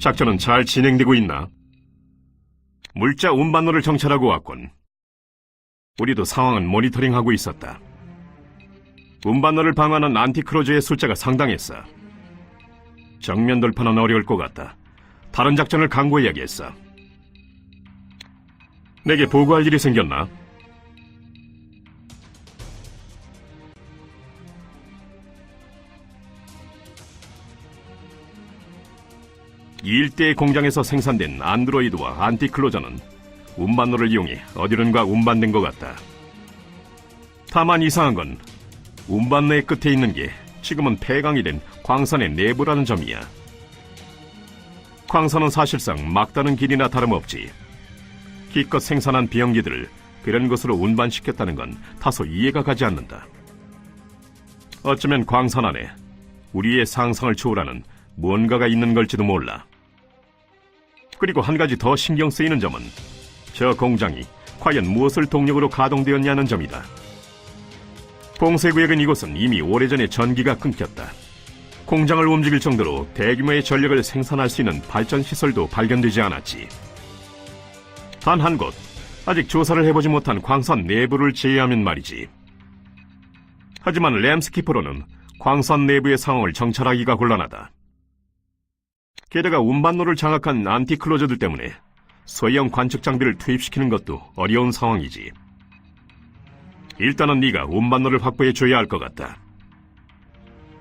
작전은 잘 진행되고 있나? 물자 운반로를 정찰하고 왔군. 우리도 상황은 모니터링하고 있었다. 운반로를 방어하는 안티크로즈의 숫자가 상당했어. 정면 돌파는 어려울 것 같다. 다른 작전을 강구해야겠어. 내게 보고할 일이 생겼나? 이 일대의 공장에서 생산된 안드로이드와 안티클로저는 운반로를 이용해 어디론가 운반된 것 같다. 다만 이상한 건 운반로의 끝에 있는 게 지금은 폐광이 된 광산의 내부라는 점이야. 광산은 사실상 막다른 길이나 다름없지. 기껏 생산한 비행기들을 그런 곳으로 운반시켰다는 건 다소 이해가 가지 않는다. 어쩌면 광산 안에 우리의 상상을 초월하는 무언가가 있는 걸지도 몰라. 그리고 한 가지 더 신경 쓰이는 점은 저 공장이 과연 무엇을 동력으로 가동되었냐는 점이다. 봉쇄구역인 이곳은 이미 오래전에 전기가 끊겼다. 공장을 움직일 정도로 대규모의 전력을 생산할 수 있는 발전 시설도 발견되지 않았지. 단 한 곳, 아직 조사를 해보지 못한 광산 내부를 제외하면 말이지. 하지만 램스키프로는 광산 내부의 상황을 정찰하기가 곤란하다. 게다가 운반로를 장악한 안티클로저들 때문에 소형 관측 장비를 투입시키는 것도 어려운 상황이지. 일단은 네가 운반로를 확보해 줘야 할 것 같다.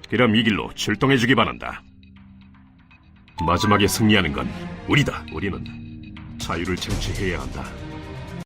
그럼 이 길로 출동해 주기 바란다. 마지막에 승리하는 건 우리다. 우리는 자유를 쟁취해야 한다.